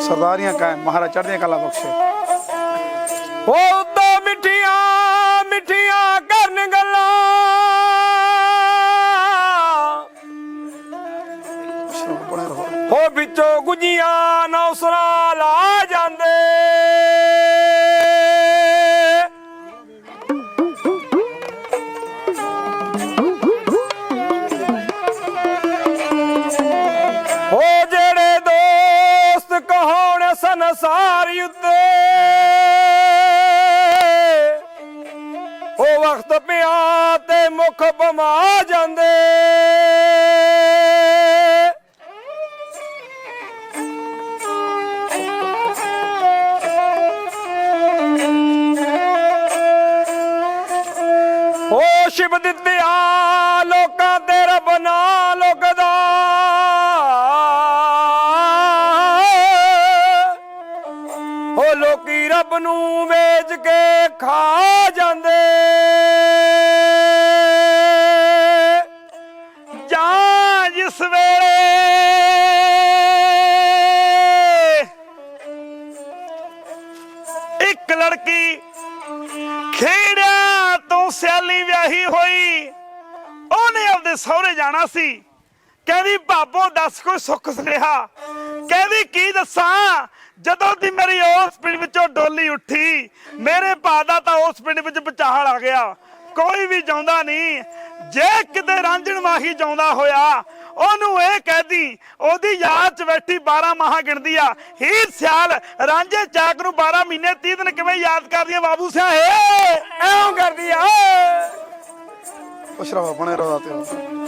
ਸਰਦਾਰੀਆਂ ਕਾਇਮ ਮਹਾਰਾਜ ਚੜ੍ਹਦੀਆਂ ਕਲਾ ਬਖਸ਼ੇ। ਉਹ ਦੋ ਮਿੱਠੀਆਂ ਮਿੱਠੀਆਂ ਕਰਨ ਗੱਲਾਂ। ਬਣੇ ਰਹੋ। ਹੋ ਵਿੱਚੋਂ ਗੁਜੀਆਂ ਉਹ ਪਿਆ ਤੇ ਮੁਖ ਬਮਾ ਜਾਂਦੇ। ਹੋ ਸ਼ਿਵ ਦਿੱਤਿਆ ਲੋਕਾਂ ਤੇ ਰੱਬ ਨਾ ਲੋਕੀ ਨੂੰ ਵੇਚ ਕੇ ਖਾ ਜਾਂਦੇ। ਜਾਂ ਜਿਸ ਵੇਲੇ ਇੱਕ ਲੜਕੀ ਖੇੜਿਆਂ ਤੋਂ ਸਿਆਲੀ ਵਿਆਹੀ ਹੋਈ, ਉਹਨੇ ਆਪਦੇ ਸਹੁਰੇ ਜਾਣਾ ਸੀ। ਕਹਿੰਦੀ, ਬਾਬੋ, ਦੱਸ ਕੋਈ ਸੁੱਖ ਸੁਨੇਹਾ? ਕਹਿੰਦੀ ਕੀ ਦੱਸਾਂ? ਜਦੋਂ ਦੀ ਮੇਰੀ ਉਸ ਪਿੰਡ ਵਿੱਚੋਂ ਡੋਲੀ ਉੱਠੀ, ਮੇਰੇ ਭਾ ਦਾ ਤਾਂ ਉਸ ਪਿੰਡ ਵਿੱਚ ਬਚਾਹਲ ਆ ਗਿਆ। ਕੋਈ ਵੀ ਜਾਉਂਦਾ ਨਹੀਂ। ਜੇ ਕਿਤੇ ਰਾਂਝਣ ਮਾਹੀ ਜਾਉਂਦਾ ਹੋਇਆ, ਉਹਨੂੰ ਇਹ ਕਹਿਦੀ ਉਹਦੀ ਯਾਦ ਚ ਬੈਠੀ 12 ਮਾਹਾਂ ਗਿਣਦੀ ਆ, ਹੀਰ ਸਿਆਲ, ਰਾਂਝੇ ਚਾਕ ਨੂੰ 12 ਮਹੀਨੇ 30 ਦਿਨ ਕਿਵੇਂ ਯਾਦ ਕਰਦੀ ਆ ਬਾਬੂ ਸਿਆ ਏ ਐਉਂ ਕਰਦੀ ਆ ਖੁਸ਼ ਰਹੋ ਬਣੇ ਰਹੋ ਦਾਤੇ ਚੇਤਰ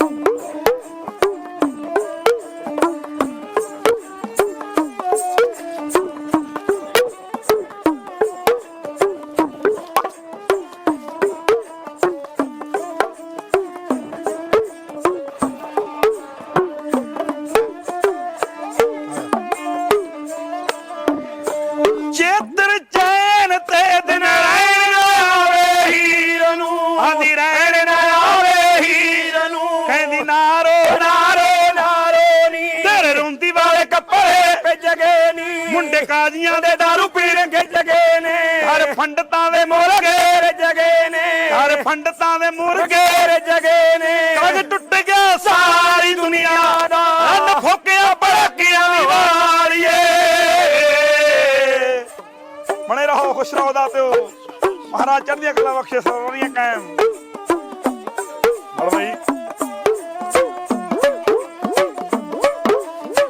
ਦਾਰੂ ਪੀਣ ਕੇ ਜਗੇ ਨੇ। ਹਰ ਪੰਡਤਾਂ ਦੇ ਮੁਰਗੇ। ਜਗੇ ਨੇ। ਹਰ ਪੰਡਤਾਂ ਦੇ ਮੁਰਗੇ। ਜਗੇ ਨੇ। ਕੱਜ ਟੁੱਟ ਗਿਆ ਸਾਰੀ ਦੁਨੀਆ ਦਾ। ਅੰਨ ਫੋਕਿਆ ਬੜਕੀਆਂ ਵਾਲੀਏ ਬਣੇ ਰਹੋ ਖੁਸ਼ ਰਹੋ ਦਾਤਿਓ ਮਹਾਰਾਜ ਚੜ੍ਹਦੀਆਂ ਕਲਾ ਬਖਸ਼ੇ ਸਰਵਰੀਆਂ ਕਾਇਮ। ਬੜ ਬਈ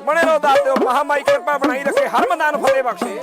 ਬਣੇ ਰਹੋ ਦਾਤਿਓ ਮਹਾਮਾਈ ਕਿਰਪਾ ਬਣਾਈ ਰੱਖੇ ਹਰ ਮੈਦਾਨ ਫਤਿਹ ਬਖਸ਼ੇ।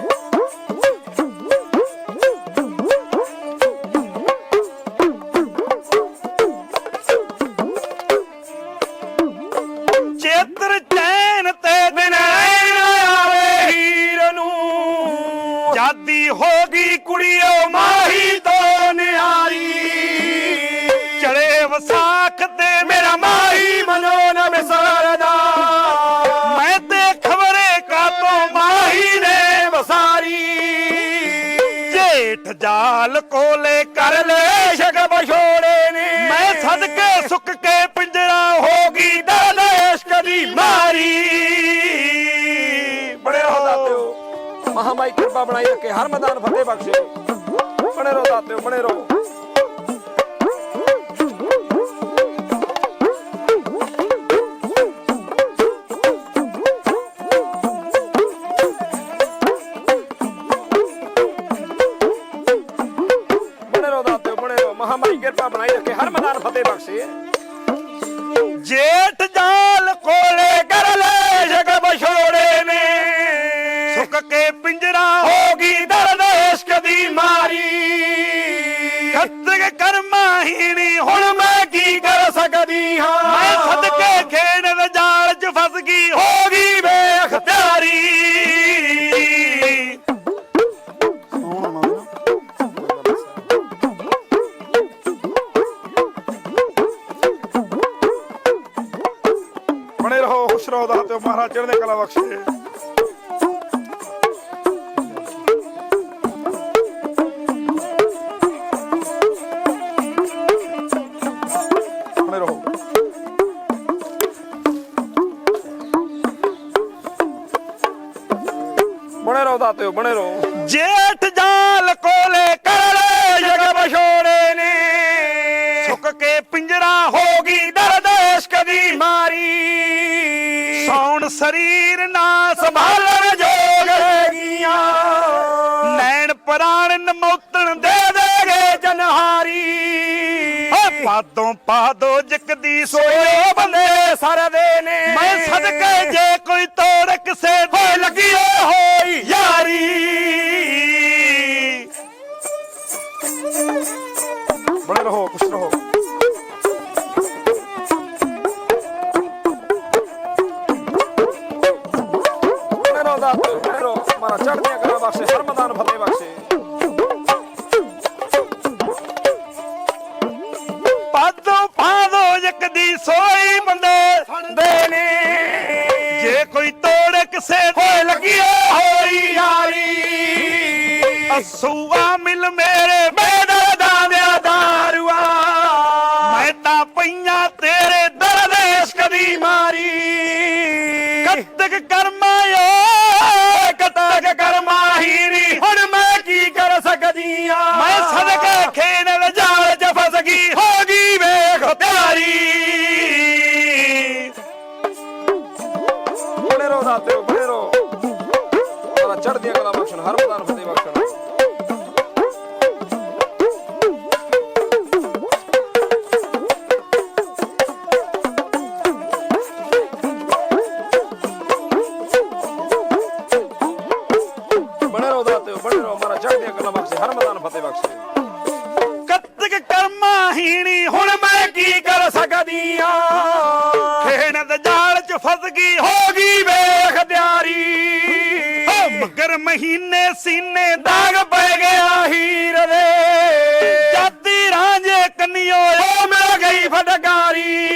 ਜੇਠ ਜਾਲ ਕੋਲੇ ਕਰ ਲੈ ਸ਼ਕ ਬਛੋੜੇ ਨੇ। ਮੈਂ ਸਦਕੇ ਸੁੱਕ ਕੇ ਪਿੰਜਰਾ ਹੋ ਗਈ ਦਲੇਸ਼ ਕਦੀ ਮਾਰੀ। ਬੜੇ ਰਹੋ ਦਾਤਿਓ ਮਹਾਮਾਈ ਕਿਰਪਾ ਬਣਾਈ ਰੱਖੇ, ਹਰ ਮੈਦਾਨ ਫਤਿਹ ਬਖਸ਼ੇ। ਬਣੇ ਰਹੋ ਦਾਤਿਓ ਬਣੇ ਰੋ ਖੁਸ਼ ਰਹੋ ਮਹਾਰਾਜ ਚੜ੍ਹਦੇ ਕਲਾ ਬਖਸ਼ੇ। ਬਣੇ ਰਹੋ ਦਾਤੇ ਬਣੇ ਰਹੋ। ਜੇਠ ਸੰਭਾਲਣ ਜੋਗ ਹੈਗੀਆਂ। ਨੈਣ ਪ੍ਰਾਣ ਨਮੌਤਣ ਦੇ ਦੇਗੇ। ਜਨਹਾਰੀ। ਓ ਪਾਦੋਂ ਪਾਦੋ ਜਿਕਦੀ ਸੋਏ ਬੰਦੇ ਸਰਦੇ ਨੇ। ਮੈਂ ਸਦਕੇ ਜੇ ਕੋਈ ਤੋੜ ਕਿਸੇ ਦੇ ਲੱਗੀ ਅਸੂਆ ਮਿਲ ਮੇਰੇ ਬੇਦਰ ਦਾ ਦਿਆ ਦਾਰੂਆ। ਮੈਂ ਤਾਂ ਪਈਆਂ ਤੇਰੇ ਦਰਦ ਇਸ਼ਕ ਦੀ ਮਾਰੀ। ਕਤਕ ਕਰਮਾਇਓ ਕਤਕ ਕਰਮਾਹੀਰੀ ਹੁਣ ਮੈਂ ਕੀ ਕਰ ਸਕਦੀ ਆ ਮੈਂ ਸਦਕੇ ਖੇਨ ਜਾਲ ਚ ਫਸ ਗਈ। ਹੋ ਗਈ ਵੇਖ ਪਿਆਰੀ ਰਹੋ ਦਾਤਿਓ ਬਣੇ ਰਹੋ। ਮਾਰਾ ਚੜ੍ਹਦੀਆਂ ਕਲਾ ਬਖਸ਼ਣ ਹਰ ਮੈਦਾਨ ਫਤਿਹ ਬਖਸ਼ਣ। ਫਤਿਹ ਬਖਸ਼ੇ ਕਤਕ ਕਰਮਾਹੀਣੀ ਹੁਣ ਮੈਂ ਕੀ ਕਰ ਸਕਦੀ ਆ ਦੇ ਜਾਲ ਚ ਫਸ ਗਈ ਹੋ ਗਈ ਵੇਖ ਦਿਆਰੀ ਮਗਰ ਮਹੀਨੇ ਸੀਨੇ ਦਾਗ ਪੈ ਗਿਆ ਹੀਰ ਦੇ। ਜਾਤੀ ਰਾਂਝੇ ਕੰਨਿਓ ਓ ਮਿਲ ਗਈ ਫਟਕਾਰੀ।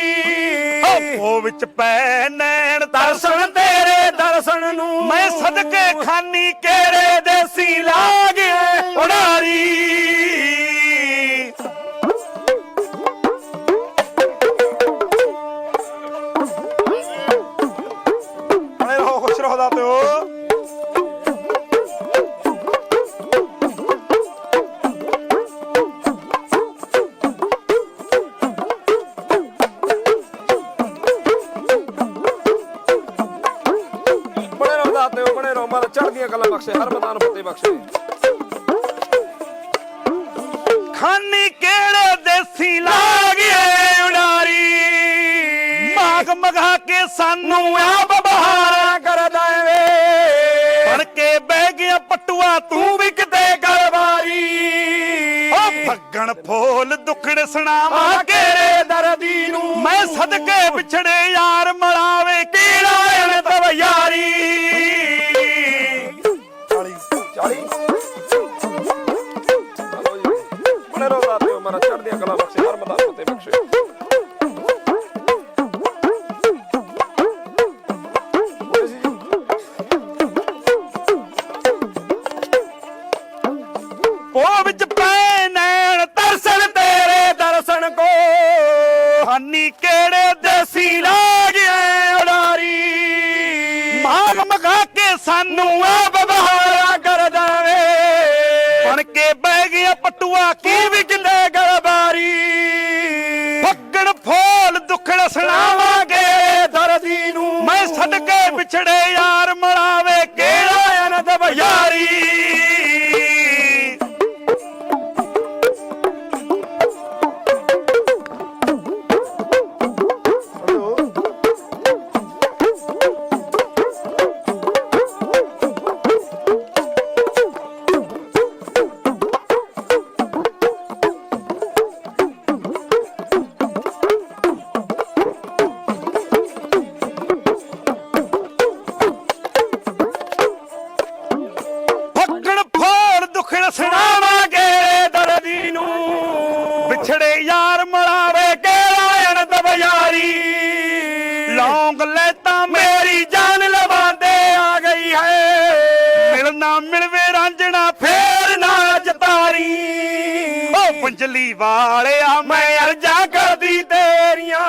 ਉਹ ਵਿੱਚ ਪੈ ਨੈਣ ਦਰਸ਼ਨ ਤੇਰੇ ਦਰਸ਼ਨ ਨੂੰ। ਮੈਂ ਸਦਕੇ ਖਾਨੀ ਕਿਹੜੇ ਦੇਸੀ ਲਾਗੇ ਬਣੇ ਬੜੇ ਖੁਸ਼ ਰਹੋ ਦਾਤਿਓ ਬਣੇ ਰਹੋ ਦਾਤਿਓ ਬਣੇ ਰਹੋ ਕਲਾ ਬਖਸ਼ੇ, ਹਰ ਮੈਦਾਨ ਫਤਿਹ ਬਖਸ਼ੇ। ਖਾਨੀ ਕਿਹੜੇ ਦੇਸੀ ਲਾਗੇ ਉਡਾਰੀ? ਮਾਗ ਮਗਾ ਕੇ ਸਾਨੂੰ ਆ ਪਟੂਆ ਤੂੰ ਵੀ ਕਿਤੇ ਗਲਵਾਰੀ। ਓ ਫੱਗਣ ਫੋਲ ਦੁੱਖੜ ਸੁਣਾਵਾ ਕਿਹੜੇ ਦਰਦੀ ਨੂੰ। ਮੈਂ ਸਦਕੇ ਵਿਛੜੇ ਯਾਰ ਉਹ ਵਿੱਚ ਪੈ ਨੈਣ, ਤਰਸਣ ਤੇਰੇ ਦਰਸ਼ਨ ਕੋ। ਹਾਨੀ ਕਿਹੜੇ ਦੇਸੀ ਲਾਗੇ ਉਡਾਰੀ ਮਾਗ ਮਗਾ ਕੇ ਸਾਨੂੰ ਆਪ ਬਹਾਰਾ ਕਰ ਦੇਵੇ। ਬਣ ਕੇ ਬਹਿ ਗਿਆ ਪਟੂਆ, ਕੀ ਵੀ ਕਿਲੇ ਗਲਬਾਰੀ। ਫੱਕੜ ਫੋਲ ਦੁੱਖੜ ਸੁਣਾਵਾਂਗੇ ਦਰਦੀ ਨੂੰ। ਮੈਂ ਛੱਡ ਕੇ ਵਿਛੜੇ ਯਾਰ ਮਲਾਵੇ ਕਿਹੜਾ ਅਨੰਦ ਬਯਾਰੀ ਯਾਰ ਮਲਾਵੇ ਕਿਹੜਾ ਅਣਦ ਬਯਾਰੀ ਲੌਂਗ ਲੈ ਤਾਂ ਮੇਰੀ ਜਾਨ ਲਵਾਂਦੇ ਆ ਗਈ ਹੈ। ਮਿਲਣਾ ਮਿਲਵੇ ਰਾਂਝਣਾ ਫੇਰ ਨਾ ਜਤਾਰੀ। ਓ ਪੰਜਲੀ ਵਾਲਿਆ ਮੈਂ ਅਰਜ਼ਾ ਕਰਦੀ ਤੇਰੀਆਂ।